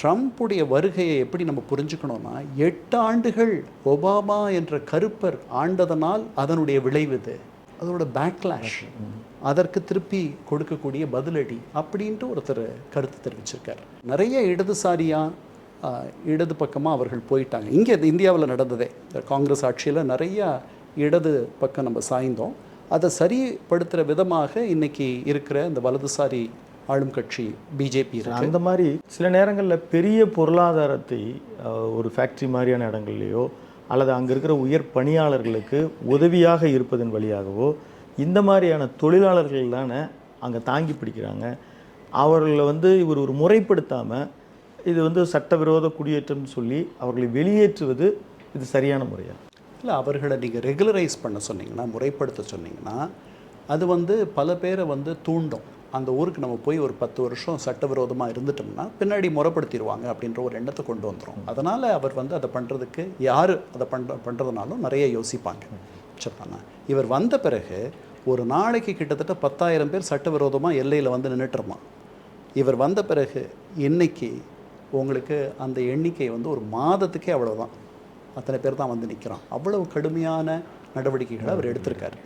ட்ரம்ப்புடைய வருகையை எப்படி நம்ம புரிஞ்சுக்கணும்னா எட்டு ஆண்டுகள் ஒபாமா என்ற கருப்பர் ஆண்டதனால் அதனுடைய விளைவு இது. அதோட பேக்லாஷ் அதற்கு திருப்பி கொடுக்கக்கூடிய பதிலடி அப்படின்ட்டு ஒருத்தர் கருத்து தெரிவிச்சிருக்கார். நிறைய இடதுசாரியாக இடது பக்கமாக அவர்கள் போயிட்டாங்க. இங்கே இந்தியாவில் நடந்ததே. காங்கிரஸ் ஆட்சியில் நிறைய இடது பக்கம் நம்ம சாய்ந்தோம். அதை சரிப்படுத்துகிற விதமாக இன்னைக்கு இருக்கிற இந்த வலதுசாரி ஆளும் கட்சி பிஜேபி அந்த மாதிரி சில நேரங்களில் பெரிய பொருளாதாரத்தை ஒரு ஃபேக்ட்ரி மாதிரியான இடங்கள்லையோ அல்லது அங்கே இருக்கிற உயர் பணியாளர்களுக்கு உதவியாக இருப்பதன் வழியாகவோ இந்த மாதிரியான தொழிலாளர்கள் தானே அங்கே தாங்கி பிடிக்கிறாங்க. அவர்களை வந்து இவர் ஒரு முறைப்படுத்தாமல் இது வந்து சட்டவிரோத குடியேற்றம்னு சொல்லி அவர்களை வெளியேற்றுவது இது சரியான முறையா? இல்லை அவர்களை நீங்கள் ரெகுலரைஸ் பண்ண சொன்னீங்கன்னா முறைப்படுத்த சொன்னீங்கன்னா அது வந்து பல பேரை வந்து தூண்டும். அந்த ஊருக்கு நம்ம போய் ஒரு பத்து வருஷம் சட்டவிரோதமாக இருந்துட்டோம்னா பின்னாடி முறைப்படுத்திடுவாங்க அப்படின்ற ஒரு எண்ணத்தை கொண்டு வந்துடும் அதனால் அவர் வந்து அதை பண்ணுறதுக்கு யார் அதை பண்ணுற பண்ணுறதுனாலும் நிறைய யோசிப்பாங்க. சரிதானா இவர் வந்த பிறகு ஒரு நாளைக்கு கிட்டத்தட்ட பத்தாயிரம் பேர் சட்டவிரோதமாக எல்லையில் வந்து நின்றுட்டுருமா இவர் வந்த பிறகு இன்னைக்கு உங்களுக்கு அந்த எண்ணிக்கை வந்து ஒரு மாதத்துக்கே அவ்வளோதான் அத்தனை பேர் தான் வந்து நிற்கிறான் அவ்வளவு கடுமையான நடவடிக்கைகளை அவர் எடுத்திருக்காரு.